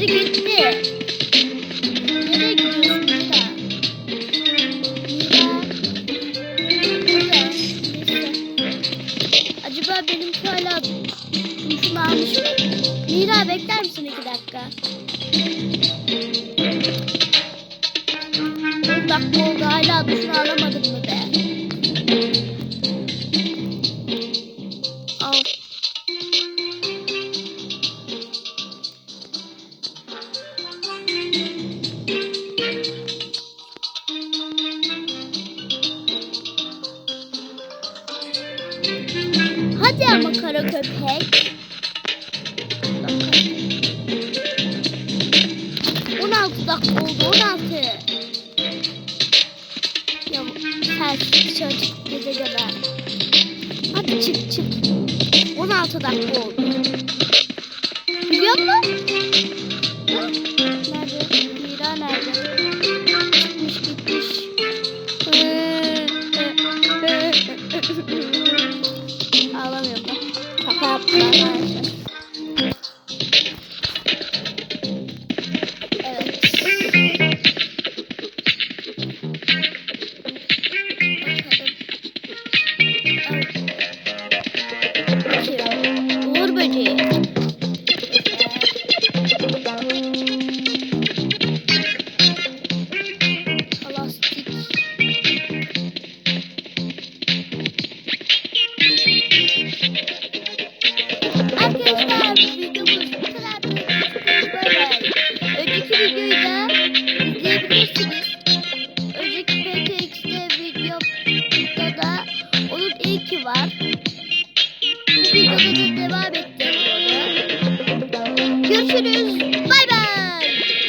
biri gitti. Nereye gidiyorsun. Acaba benimki hala duşunu almış mı? Mira bekler misin iki dakika? 10 dakika oldu hala duşunu alamadın mı be? Hadi ama kara köpek. 16 dakika oldu 16. Ya sen dışarı çık gece kadar. Hadi çık çık. 16 dakika oldu. Biliyor musun? Nerede? Mira nerede? Çıkmış gitmiş. Vur böceği. İzleyebilirsiniz. Önceki PTX'de videoda da onun ilki var. Bu videoda da devam ettiriyorum. Görüşürüz. Bay